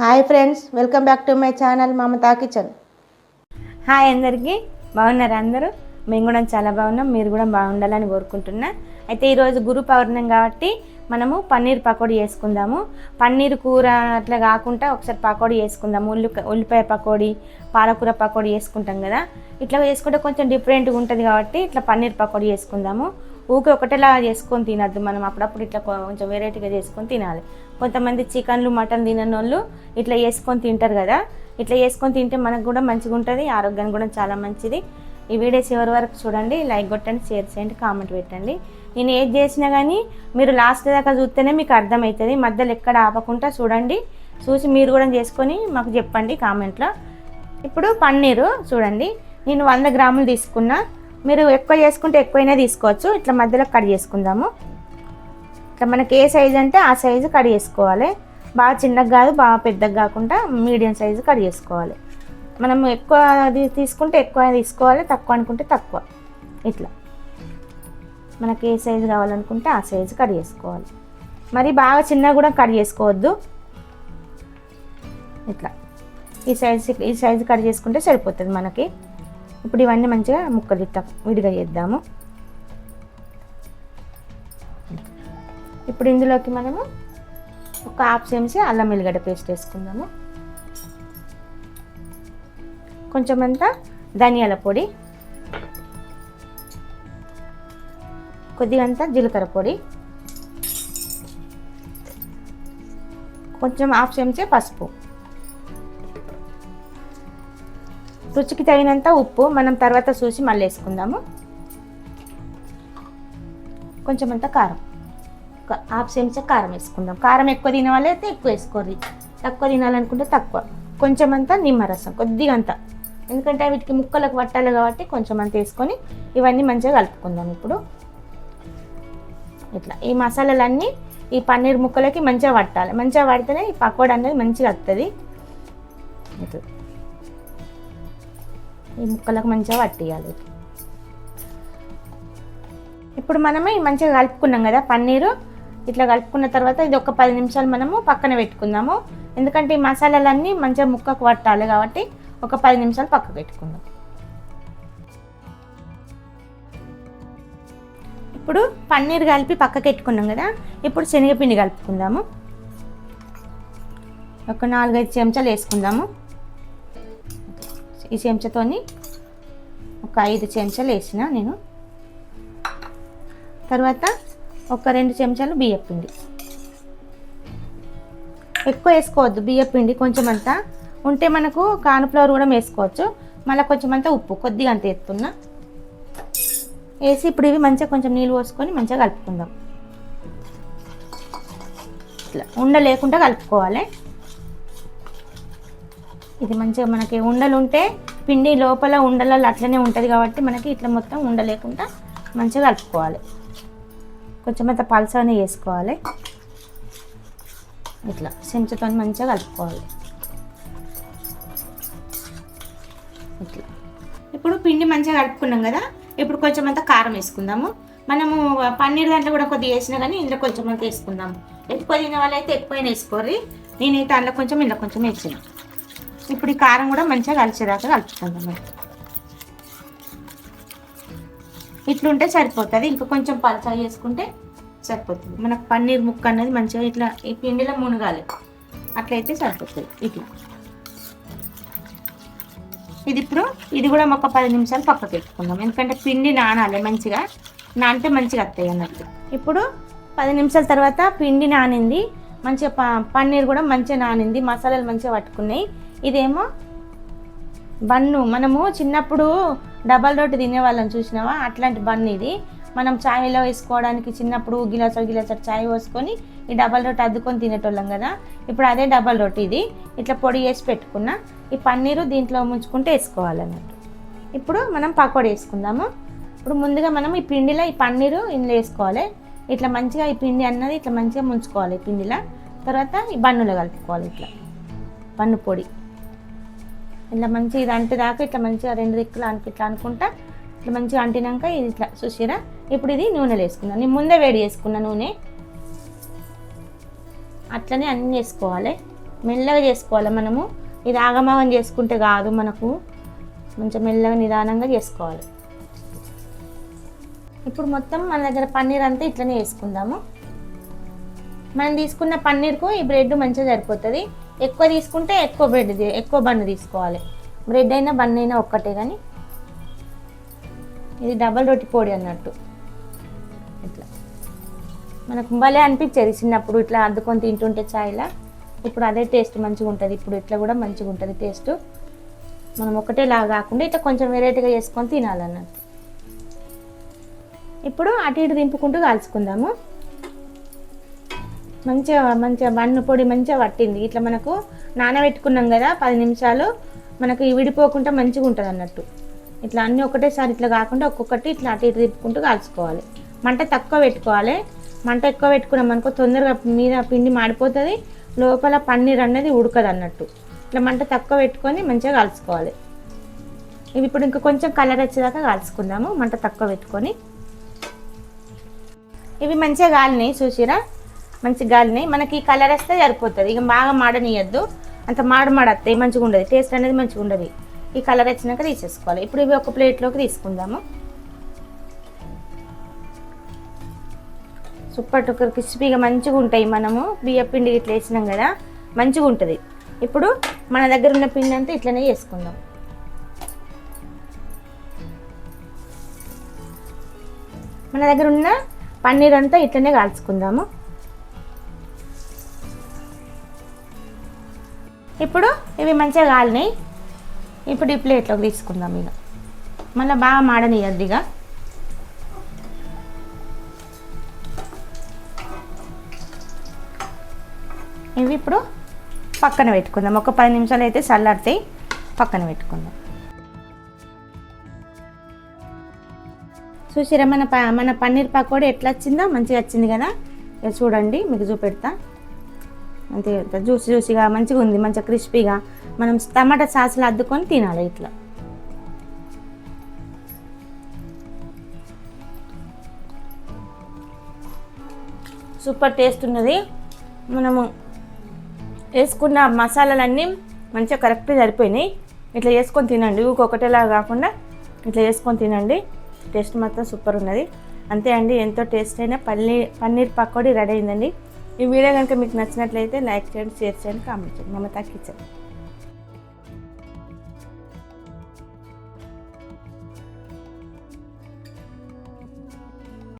Hi friends welcome back to my channel Mamata kitchen. Hi అందరికీ బాగున్నారు అందరూ? మేము కూడా చాలా బాగున్నాం మీరు కూడా బాగుండాలని కోరుకుంటున్నా. అయితే ఈరోజు గురు పౌర్ణం కాబట్టి మనము పన్నీర్ పకోడీ చేసుకుందాము. పన్నీర్ కూర అట్లా కాకుండా ఒకసారి పకోడీ చేసుకుందాము. ఉల్లి ఉల్లిపాయ పకోడీ పాలకూర పకోడీ చేసుకుంటాం కదా. ఇట్లా చేసుకుంటే కొంచెం డిఫరెంట్గా ఉంటుంది కాబట్టి ఇట్లా పన్నీర్ పకోడీ చేసుకుందాము. ఊకే ఒకటేలా చేసుకొని తినద్దు. మనం అప్పుడప్పుడు ఇట్లా కొంచెం వెరైటీగా చేసుకొని తినాలి. కొంతమంది చికెన్లు మటన్ తినని వాళ్ళు ఇట్లా చేసుకొని తింటారు కదా. ఇట్లా చేసుకొని తింటే మనకు కూడా మంచిగా ఉంటుంది ఆరోగ్యానికి కూడా చాలా మంచిది. ఈ వీడియో చివరి వరకు చూడండి లైక్ కొట్టండి షేర్ చేయండి కామెంట్ పెట్టండి. నేను ఏది చేసినా కానీ మీరు లాస్ట్ దాకా చూస్తేనే మీకు అర్థమవుతుంది. మధ్యలో ఎక్కడ ఆపకుండా చూడండి. చూసి మీరు కూడా చేసుకొని మాకు చెప్పండి కామెంట్లో. ఇప్పుడు పన్నీరు చూడండి. నేను వంద గ్రాములు తీసుకున్నా. మీరు ఎక్కువ చేసుకుంటే ఎక్కువైనా తీసుకోవచ్చు. ఇట్లా మధ్యలో కట్ చేసుకుందాము. ఇట్లా మనకి ఏ సైజు అంటే ఆ సైజు కట్ చేసుకోవాలి. బాగా చిన్నగా కాదు బాగా పెద్దగా కాకుండా మీడియం సైజు కట్ చేసుకోవాలి. మనం ఎక్కువ అది తీసుకుంటే ఎక్కువ తీసుకోవాలి తక్కువ అనుకుంటే తక్కువ. ఇట్లా. మనకి ఏ సైజు కావాలనుకుంటే ఆ సైజు కట్ చేసుకోవాలి. మరి బాగా చిన్నగా కూడా కట్ చేసుకోవద్దు. ఇట్లా. ఈ సైజు ఈ సైజు కట్ చేసుకుంటే సరిపోతుంది మనకి. ఇప్పుడు ఇవన్నీ మంచిగా ముక్కలు ఇట్లా విడిగా చేద్దాము. ఇప్పుడు ఇందులోకి మనము ఒక హాఫ్ చెంచా అల్లం వెల్లిగడ్డ పేస్ట్ వేసుకుందాము. కొంచెం అంతా ధనియాల పొడి కొద్దిగంతా జీలకర్ర పొడి కొంచెం హాఫ్ చెంచా పసుపు. రుచికి తగినంత ఉప్పు మనం తర్వాత చూసి మళ్ళీ వేసుకుందాము. కొంచెం అంత కారం. హాఫ్ చెంచా కారం వేసుకుందాం. కారం ఎక్కువ తినే వాళ్ళైతే ఎక్కువ వేసుకోరు తక్కువ తినాలనుకుంటే తక్కువ. కొంచెం అంతా నిమ్మరసం కొద్దిగా అంత. ఎందుకంటే వీటికి ముక్కలకు పట్టాలి కాబట్టి కొంచెం అంత వేసుకొని ఇవన్నీ మంచిగా కలుపుకుందాం ఇప్పుడు. ఇట్లా ఈ మసాలాలన్నీ ఈ పన్నీర్ ముక్కలకి మంచిగా పట్టాలి. మంచిగా పడితేనే ఈ పకోడా అనేది మంచిగా వస్తుంది ఇట్లా ఈ ముక్కలకు మంచిగా పట్టేయాలి. ఇప్పుడు మనము మంచిగా కలుపుకున్నాం కదా పన్నీరు. ఇట్లా కలుపుకున్న తర్వాత ఇది ఒక పది నిమిషాలు మనము పక్కన పెట్టుకుందాము. ఎందుకంటే ఈ మసాలాలన్నీ మంచిగా ముక్కకు పట్టాలి కాబట్టి ఒక పది నిమిషాలు పక్కకు పెట్టుకుందాం. ఇప్పుడు పన్నీర్ కలిపి పక్కకు పెట్టుకున్నాం కదా. ఇప్పుడు శనగపిండి కలుపుకుందాము. ఒక నాలుగైదు చెంచాలు వేసుకుందాము. ఈ చెంచాతోని ఒక ఐదు చెంచాలు వేసిన నేను. తర్వాత ఒక రెండు చెంచాలు బియ్యపిండి. ఎక్కువ వేసుకోవద్దు బియ్యపిండి కొంచెం అంతా ఉంటే మనకు కార్న్ఫ్లవర్ కూడా వేసుకోవచ్చు. మళ్ళీ కొంచెం అంతా ఉప్పు కొద్దిగా అంత ఎత్తున్నా వేసి ఇప్పుడు ఇవి మంచిగా కొంచెం నీళ్ళు పోసుకొని మంచిగా కలుపుకుందాం. ఇట్లా ఉండ లేకుండా కలుపుకోవాలి. ఇది మంచిగా మనకి ఉండలు ఉంటే పిండి లోపల ఉండలలో అట్లనే ఉంటుంది కాబట్టి మనకి ఇట్లా మొత్తం ఉండలేకుండా మంచిగా కలుపుకోవాలి. కొంచెం అంత పలసనే వేసుకోవాలి. ఇట్లా చెంచాతో మంచిగా కలుపుకోవాలి. ఇట్లా. ఇప్పుడు పిండి మంచిగా కలుపుకున్నాం కదా ఇప్పుడు కొంచెం అంత కారం వేసుకుందాము. మనము పన్నీర్ దాంట్లో కూడా కొద్దిగా వేసినా కానీ ఇందులో కొంచెం అంత వేసుకుందాము. ఎక్కువ తినే వాళ్ళైతే ఎక్కువైనా వేసుకోర్రి. నేనైతే అందులో కొంచెం ఇందులో కొంచెం వేసిన. ఇప్పుడు ఈ కారం కూడా మంచిగా కలిసేదాకా కలుపుకుందాం ఇట్లుంటే సరిపోతుంది. ఇంకా కొంచెం పలసా చేసుకుంటే సరిపోతుంది. మనకు పన్నీర్ ముక్క అనేది మంచిగా ఇట్లా ఈ పిండిలో మునగాలి. అట్లయితే సరిపోతుంది. ఇట్లా. ఇది ఇప్పుడు ఇది కూడా ఒక పది నిమిషాలు పక్కకు పెట్టుకుందాం. ఎందుకంటే పిండి నానాలి మంచిగా. నానితే మంచిగా వస్తాయి అన్నట్టు. ఇప్పుడు పది నిమిషాల తర్వాత పిండి నానింది. మంచిగా ప పన్నీర్ కూడా మంచిగా నానింది. మసాలాలు మంచిగా పట్టుకున్నాయి. ఇదేమో బన్ను. మనము చిన్నప్పుడు డబల్ రోటి తినేవాళ్ళం చూసినావా? అట్లాంటి బన్ను ఇది. మనం చాయ్లో వేసుకోవడానికి చిన్నప్పుడు గిలాస గిలాస చాయ్ పోసుకొని ఈ డబల్ రోటి అద్దుకొని తినేటోళ్ళం కదా. ఇప్పుడు అదే డబల్ రోటి ఇది. ఇట్లా పొడి వేసి పెట్టుకున్న ఈ పన్నీరు దీంట్లో ముంచుకుంటే వేసుకోవాలన్నట్టు. ఇప్పుడు మనం పకోడీ వేసుకుందాము. ఇప్పుడు ముందుగా మనం ఈ పిండిలో ఈ పన్నీరు ఇందులో వేసుకోవాలి. ఇట్లా మంచిగా ఈ పిండి అన్నది ఇట్లా మంచిగా ముంచుకోవాలి పిండిలో. తర్వాత ఈ బన్నులో కలుపుకోవాలి ఇట్లా. పన్ను పొడి. ఇట్లా మంచి ఇది అంటే దాకా ఇట్లా మంచిగా రెండు దిక్కులు అనిపి ఇట్లా అనుకుంటా ఇట్లా మంచిగా అంటినాక ఇది ఇట్లా చూసిరా? ఇప్పుడు ఇది నూనెలో వేసుకున్నాను నేను ముందే వేడి చేసుకున్నా నూనె. అట్లనే అన్నీ చేసుకోవాలి. మెల్లగా చేసుకోవాలి మనము. ఇది ఆగమాగం చేసుకుంటే కాదు మనకు. కొంచెం మెల్లగా నిదానంగా చేసుకోవాలి. ఇప్పుడు మొత్తం మన దగ్గర పన్నీర్ అంతా ఇట్లనే వేసుకుందాము. మనం తీసుకున్న పన్నీర్కు ఈ బ్రెడ్ మంచిగా సరిపోతుంది. ఎక్కువ తీసుకుంటే ఎక్కువ బ్రెడ్ ఎక్కువ బన్ను తీసుకోవాలి. బ్రెడ్ అయినా బన్ అయినా ఒక్కటే కానీ ఇది డబల్ రొట్టి పొడి అన్నట్టు. ఇట్లా. మనకు భలే అనిపించేది చిన్నప్పుడు ఇట్లా అద్దుకొని తింటుంటే ఛాయ్లా ఇప్పుడు అదే టేస్ట్ మంచిగా ఉంటుంది. ఇప్పుడు ఇట్లా కూడా మంచిగా ఉంటుంది టేస్ట్ మనం ఒకటేలాగా కాకుండా ఇట్లా కొంచెం వెరైటీగా చేసుకొని తినాలన్నట్టు. ఇప్పుడు అటు ఇటు దింపుకుంటూ కాల్చుకుందాము. మంచిగా మంచిగా బన్ను పొడి మంచిగా పట్టింది. ఇట్లా మనకు నానబెట్టుకున్నాం కదా పది నిమిషాలు మనకు విడిపోకుండా మంచిగా ఉంటుంది అన్నట్టు. ఇట్లా అన్నీ ఒకటేసారి ఇట్లా కాకుండా ఒక్కొక్కటి ఇట్లా అటు ఇటు తిప్పుకుంటూ కాల్చుకోవాలి. మంట తక్కువ పెట్టుకోవాలి. మంట ఎక్కువ పెట్టుకున్నాం అనుకో తొందరగా మీద పిండి మాడిపోతుంది. లోపల పన్నీర్ అన్నది ఉడకదు అన్నట్టు. ఇట్లా మంట తక్కువ పెట్టుకొని మంచిగా కాల్చుకోవాలి. ఇవి ఇప్పుడు ఇంకా కొంచెం కలర్ వచ్చేదాకా కాల్చుకుందాము. మంట తక్కువ పెట్టుకొని. ఇవి మంచిగా కాలినాయి చూసిరా? మంచి గాలినాయి మనకి ఈ కలర్ వస్తే సరిపోతుంది. ఇక బాగా మాడనియద్దు. అంత మాడ మాడతాయి మంచిగా ఉండదు. టేస్ట్ అనేది మంచిగా ఉండదు. ఈ కలర్ వచ్చినాక తీసేసుకోవాలి. ఇప్పుడు ఇవి ఒక ప్లేట్లోకి తీసుకుందాము. సూపర్ టూకర్ క్రిస్పీగా మంచిగా ఉంటాయి మనము. బియ్య పిండి ఇట్లా వేసినాం కదా మంచిగా ఉంటుంది. ఇప్పుడు మన దగ్గర ఉన్న పిండి అంతా ఇట్లనే చేసుకుందాం. మన దగ్గర ఉన్న పన్నీర్ అంతా ఇట్లనే కాల్చుకుందాము. ఇప్పుడు ఇవి మంచిగా కాలినాయి. ఇప్పుడు ఈ ప్లేట్లోకి తీసుకుందాం ఇక. మళ్ళీ బాగా మాడనియద్దు ఇక ఇవి ఇప్పుడు పక్కన పెట్టుకుందాం. ఒక పది నిమిషాలు అయితే చల్లారితే పక్కన పెట్టుకుందాం. చూసిరా మన ప మన పన్నీర్ పకోడీ ఎట్లా వచ్చిందో మంచిగా వచ్చింది కదా? ఇక చూడండి మీకు చూపెడతా. అంతే జ్యూసి జ్యూసిగా మంచిగా ఉంది మంచిగా క్రిస్పీగా. మనం టమాటా సాస్లో అద్దుకొని తినాలి ఇట్లా. సూపర్ టేస్ట్ ఉన్నది. మనము వేసుకున్న మసాలాలన్నీ మంచిగా కరెక్ట్గా సరిపోయినాయి. ఇట్లా చేసుకొని తినండి. ఒక్కొక్కటిలా కాకుండా ఇట్లా చేసుకొని తినండి. టేస్ట్ మాత్రం సూపర్ ఉన్నది. అంతే అండి. ఎంతో టేస్ట్ అయిన పల్లీ పన్నీర్ పకోడీ రెడీ అయిందండి. ఈ వీడియో కనుక మీకు నచ్చినట్లయితే లైక్ చేయండి షేర్ చేయండి కామెంట్ చేయండి. మమతా కిచెన్